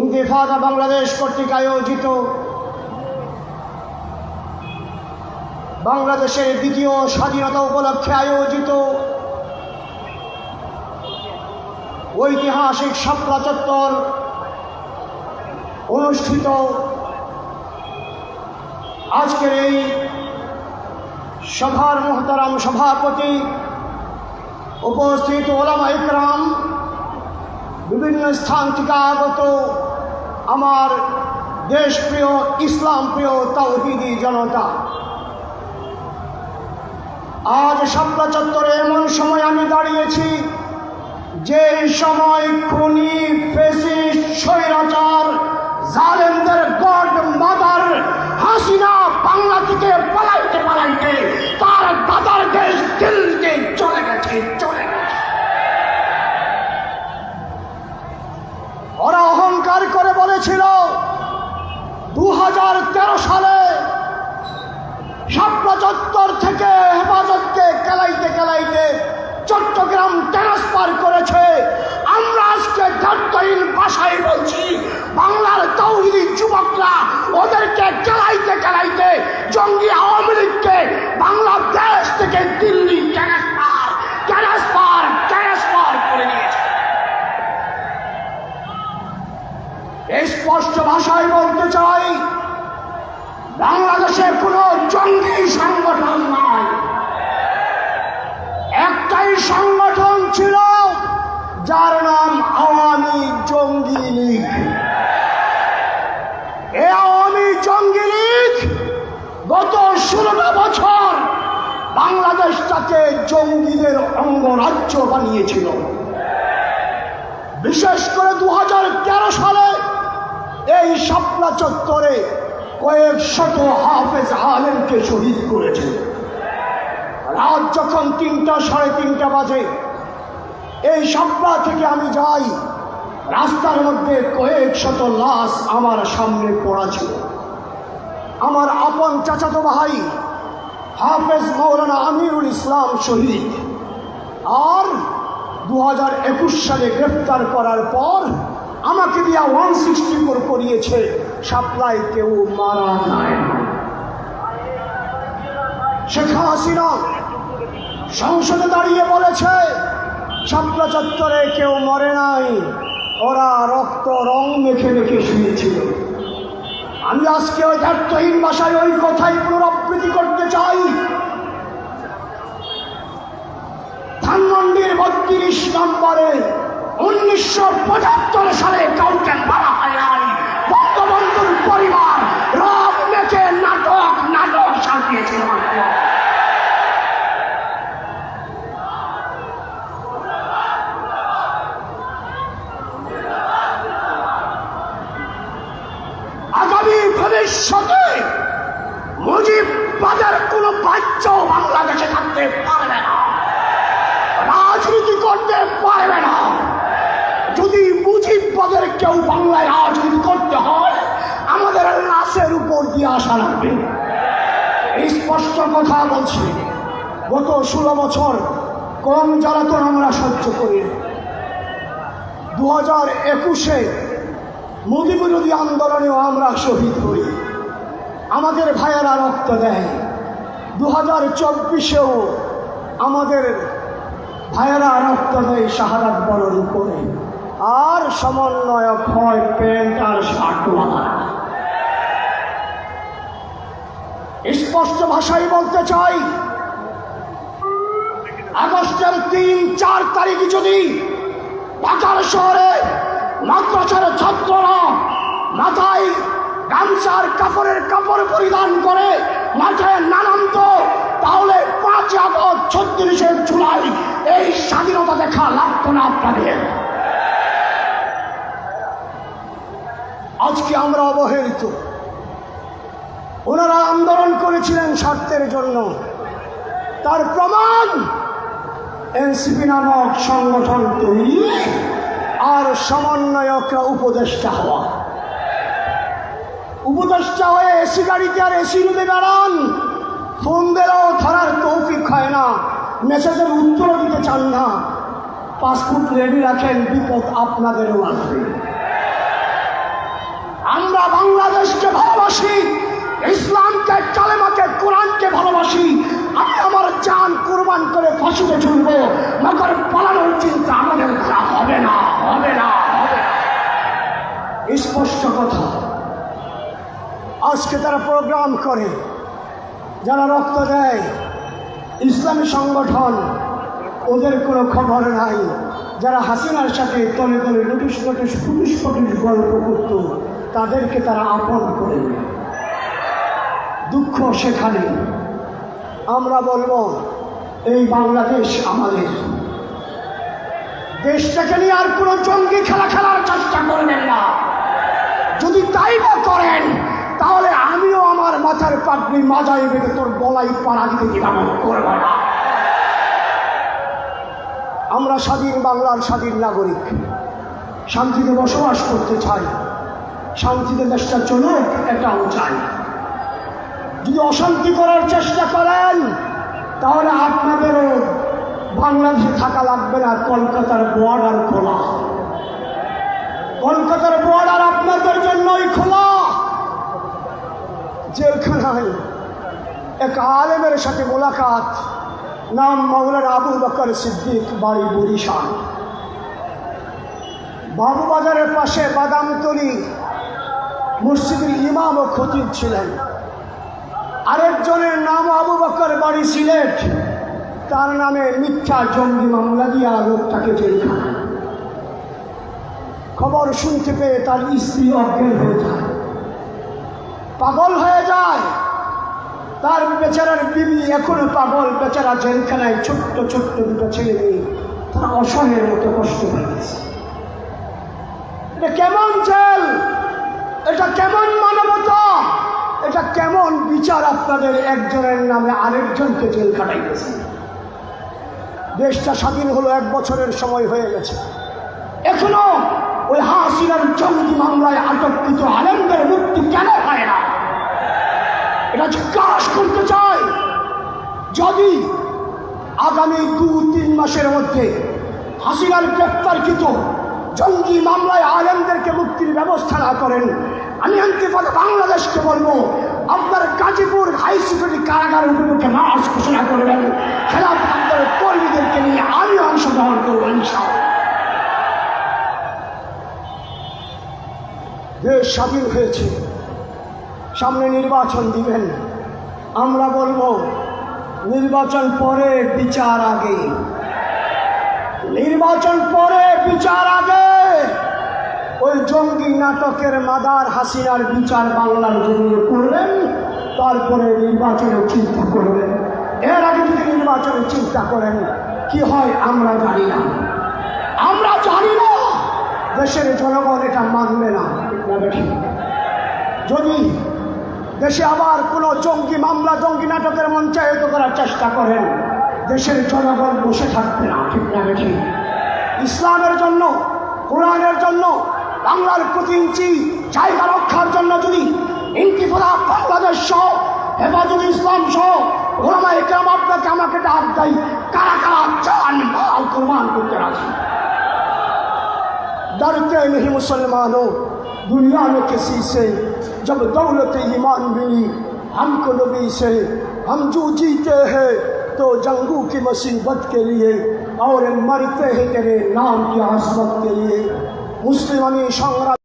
ইন্তিফাদা বাংলাদেশ কর্তৃক আয়োজিত বাংলাদেশের দ্বিতীয় স্বাধীনতা উপলক্ষে আয়োজিত ঐতিহাসিক শাপলা অনুষ্ঠিত আজকের এই সভার মোহতারাম সভাপতি উপস্থিত ওলামা ইকরাম, বিভিন্ন স্থান থেকে আগত আমার দেশপ্রিয় ইসলাম প্রিয় তাওহিদি জনতা। আজ শাপলা চত্বরে এমন সময় আমি দাঁড়িয়েছি, যে সময় খুনি, ফেসিস্ট, স্বৈরাচার, জালেমদের সালে শাপলা চত্বর থেকে হেফাজতকে কেলাইতে কেলাইতে চট্টগ্রাম ট্রান্সফার করেছে। আমরা আজকে ধর্তহীন ভাষায় বলছি, বাংলার তৌহিদি যুবকরা ওদেরকে কেলাইতে কেলাইতে জঙ্গি আওয়ামী লীগকে বাংলাদেশ থেকে দিল্লি ট্রান্সফার ট্রান্সফার ট্রান্সফার করে নিয়েছে। স্পষ্ট ভাষায় বলতে চাই বাংলাদেশে কোনো জঙ্গি সংগঠন নয়। একটাই সংগঠন ছিল যার নাম আওয়ামী জঙ্গি লীগ। এ আওয়ামী জঙ্গি লীগ গত ষোলো বছর বাংলাদেশটাকে জঙ্গিদের অঙ্গরাজ্য বানিয়েছিল। বিশেষ করে দু হাজার তেরো সালে এই শাপলা চত্বরে কয়েক শত হাফেজ আলেমকে শহীদ করেছে। রাত যখন তিনটা, সাড়ে তিনটা বাজে, এই শাপলা থেকে আমি যাই, রাস্তার মধ্যে কয়েক শত লাশ আমার সামনে পড়া ছিল। আমার আপন চাচাতো ভাই, হাফেজ মৌলানা আমিরুল ইসলাম শহীদ। আর দু হাজার একুশ সালে গ্রেফতার করার পর আমাকে দিয়া ওয়ান সিক্সটি ফোর করিয়েছে। সাপ্লাই কেউ মারা যায় না। শেখ হাসিনা সংসদে দাঁড়িয়ে বলেছে শাপলা চত্বরে কেউ মরে নাই, ওরা রক্ত রং মেখে মেখে শুয়েছিল। আমি আজকে ওই দায়িত্বহীন ভাষায় ওই কথাই পুনরাবৃত্তি করতে চাই। ধানমন্ডির বত্রিশ নম্বরে উনিশশো পঁচাত্তর সালে কাউকে মারা হয় নাই। বঙ্গবন্ধুর পরিবার রব মেখে নাটক নাটক সাজিয়েছিল আগামী ভবিষ্যতে মুজিববাদের কোন বাচ্চাও বাংলাদেশে থাকতে পারবে না। রাজনীতি করতে পারবে না। মুজিববাদের কেউ বাংলায় রাজনীতি করতে হয়, আমাদের লাশের উপর দিয়ে আসা লাগবে এই স্পষ্ট কথা বলছি। গত ষোলো বছর কম জ্বালাতন আমরা সহ্য করি দু হাজার একুশে মোদী বিরোধী আন্দোলনেও আমরা শহীদ হই। আমাদের ভাইয়েরা রক্ত দেয়। দু হাজার চব্বিশেও আমাদের ভাইয়েরা রক্ত দেয় শাহারাত বড়র উপরে আর সমন্বয়ক হয় প্যান্ট আর শার্ট স্পষ্ট ভাষায় বলতে চাই, আগস্টের তিন, চার তারিখ যদি ঢাকার শহরে মাদ্রাসার ছাত্ররা মাথায় গামছার কাপড়ের কাপড় পরিধান করে মাথায় নানান্ত তাহলে পাঁচ আগস্ট ছত্রিশে জুলাই এই স্বাধীনতা দেখা লাগতো না আপনাদের। আজকে আমরা অবহেলিত। ওনারা আন্দোলন করেছিলেন স্বার্থের জন্য। তার প্রমাণ এনসিপি নামক সংগঠন তৈরি আর সমন্বয়করা উপদেষ্টা হওয়া। উপদেষ্টা হয়ে এসি গাড়িতে আর এসি রুমে দাঁড়ান ফোন দিলেও ধরার তৌফিক হয় না। মেসেজের উত্তর দিতে চান না। পাসপোর্ট রেডি রাখেন, বিপদ আপনাদেরও আসবে। আমরা বাংলাদেশকে ভালোবাসি, ইসলামকে, কালেমাকে, কোরআনকে ভালোবাসি, আমি আমার জান কোরবান করে ফাঁসিতে ঝুলব, মগর পালানোর চিন্তা আমাদের দ্বারা হবে না হবে না স্পষ্ট কথা। আজকে তারা প্রোগ্রাম করে, যারা রক্ত দেয়, ইসলামী সংগঠন, ওদের কোনো খবর নাই। যারা হাসিনার সাথে তলে তলে লুটিস লুটিস পুলিশ পুলিশ গল্প করত তাদেরকে তারা আপন করে। দুঃখ সেখানে। আমরা বলব, এই বাংলাদেশ আমাদের। দেশটাকে নিয়ে আর কোনো জঙ্গি খেলা খেলার চেষ্টা করবেন না। যদি তাই বা করেন, তাহলে আমিও আমার মাথার পাগড়ি মাজায় বেঁধে তোর বলাই পাড়া দিতে দ্বিধাবোধ করব না। আমরা স্বাধীন বাংলার স্বাধীন নাগরিক, শান্তিতে বসবাস করতে চাই। শান্তিতে দেশটা চলুক এটাও চাই। যদি অশান্তি করার চেষ্টা করেন, তাহলে আপনাদেরও বাংলাদেশে থাকা লাগবে না, কলকাতার বর্ডার খোলা। কলকাতার বর্ডার আপনাদের জন্যই খোলা। জেলখানায় এক আলেমের সাথে মোলাকাত, নাম মৌলার আবু বকর সিদ্দিক, বাড়ি বরিশাল। বাবুবাজারের পাশে বাদামতলি মসজিদের ইমাম ও খতিব ছিলেন। আরেকজনের নাম আবু বকর বাড়ি সিলেট। তার নামে মিথ্যা জঙ্গি মামলা দিয়া লোকটাকে জেলখানায় খবর শুনতে পেয়ে তার স্ত্রী অজ্ঞান হয়ে যায়। পাগল হয়ে যায়। তার বেচারার বিবি এখনও পাগল, বেচারা জেলখানায় ছোট্ট ছোট্ট দুটো ছেলে মেয়ে তারা অসহায়ের মতো কষ্ট পেয়েছে এটা কেমন জেল এটা কেমন মানবতা এটা কেমন বিচার আপনাদের একজনের নামে আরেকজনকে জেল খাটাইতেছে? দেশটা স্বাধীন হলো এক বছরের সময় হয়ে গেছে। এখনও ওই হাসিনার জঙ্গি মামলায় আটককৃত আনন্দের মুক্তি কেন হয় না? এটা জিজ্ঞাসা করতে চাই। যদি আগামী দু তিন মাসের মধ্যে হাসিনার গ্রেপ্তারকৃত জঙ্গি মামলায় আলেমদেরকে মুক্তির ব্যবস্থা না করেন আমি অন্তিপদে বাংলাদেশকে বলব, আপনার গাজীপুর হাই সিকিউরিটি কারাগার উপলক্ষে মার্চ ঘোষণা করবেন। খেলাফ আন্দোলনের কর্মীদেরকে নিয়ে আমি অংশগ্রহণ করব ইনশাআল্লাহ। দেশ স্বাধীন হয়েছে, সামনে নির্বাচন দিবেন। আমরা বলব, নির্বাচন পরে বিচার আগে। নির্বাচন পরে বিচার আগে। ওই জঙ্গি নাটকের মাদার হাসিনার বিচার বাংলার জন্য করবেন তারপরে নির্বাচনের চিন্তা করবেন। এর আগে যদি নির্বাচনের চিন্তা করেন, কি হয় আমরা জানি না। আমরা জানি না! দেশের জনগণ এটা মানবে না। যদি দেশে আবার কোনো জঙ্গি মামলা, জঙ্গি নাটকের মঞ্চায়িত করার চেষ্টা করেন, দেশের জনগণ বসে থাকবে না, ঠিক না? ইসলামের জন্য, কোরআনের জন্য বাংলার প্রতি ইঞ্চি জায়গা রক্ষার জন্য যদি ইন্তিফাদা বাংলাদেশ সহ হেফাজত ইসলাম সহ ওলামা একরাম আপনাকে আমাকে ডাক দেয় কারা কারা চান মাল কোরবান করতে রাজি डरते नहीं मुसलमानों दुनिया में किसी से जब दौलत ईमान मिली हमको नबी से हम जो जीते हैं तो जंगू की मुसीबत के लिए और मरते हैं तेरे नाम की आसमत के लिए মুসলিম আমি সংগ্রাম